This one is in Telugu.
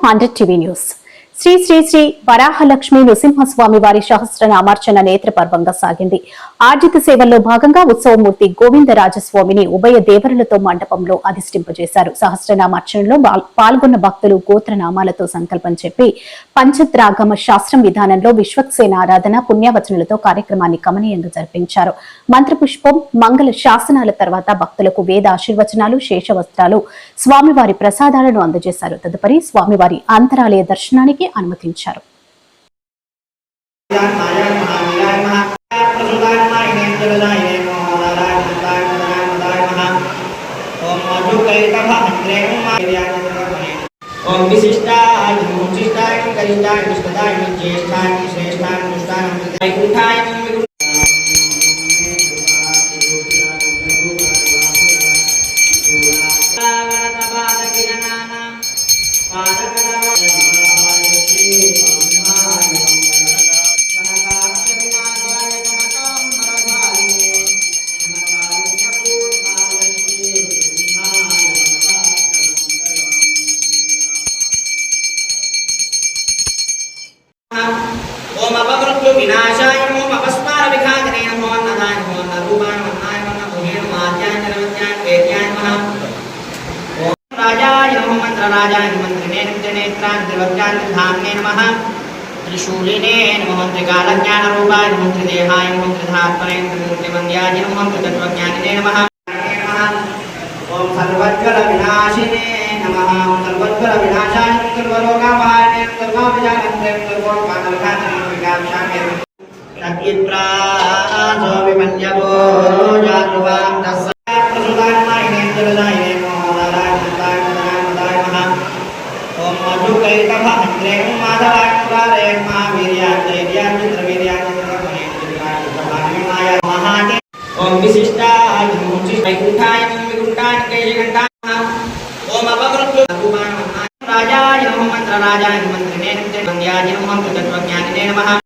Hundred TV news Shri Shri Shri Varahalakshmi Nrusimha Swamy వారి సహస్రనామార్చన నేత్రపర్వంగా సాగింది. ఆర్జిత సేవల్లో భాగంగా ఉత్సవమూర్తి గోవిందరాజస్వామిని ఉభయ దేవరులతో మండపంలో అధిష్టింపజేశారు సహస్రనామార్చనలో పాల్గొన్న భక్తులు గోత్రనామాలతో సంకల్పం చెప్పి పంచద్రాగమ శాస్త్రం విధానంలో విశ్వక్సేన ఆరాధన పుణ్యవచనలతో కార్యక్రమాన్ని కమనీయంగా జరిపించారు. మంత్రపుష్పం మంగళ శాసనాల తర్వాత భక్తులకు వేద ఆశీర్వచనాలు శేషవస్త్రాలు స్వామివారి ప్రసాదాలను అందజేశారు. తదుపరి స్వామివారి అంతరాలయ దర్శనానికి అనుమతించారు ओम विशिष्टाय नमो विशिष्टाय कलिष्टाय विष्णुदाय ज्येष्ठाय श्रेष्ठाय पुष्टाय वैकुंठाय ओम विनाशाय नमो अपस्मार विघातने नमो अन्नदाय नमो अन्नरूपाय अन्नाय नमो भूमेन माद्याय नरवत्याय वेद्याय नमः ओम राजाय नमो मन्त्रराजाय मन्त्रिणे नित्यनेत्राय त्रिवत्याय धाम्ने नमः। त्रिशूलिने नमो मन्त्रिकालज्ञानरूपाय नमो त्रिदेहाय नमो त्रिधात्मने त्रिमूर्तिमन्द्याय नमो त्रितत्त्वज्ञानिने नमः। ओम सर्वज्ञल विनाशिने नमः। ओम सर्वज्ञल विनाशाय सर्वाभिजानन्ते రాజాయ నమో మంత్ర రాజాయ మంత్రి నేను మంత్రజ్ఞాని నమః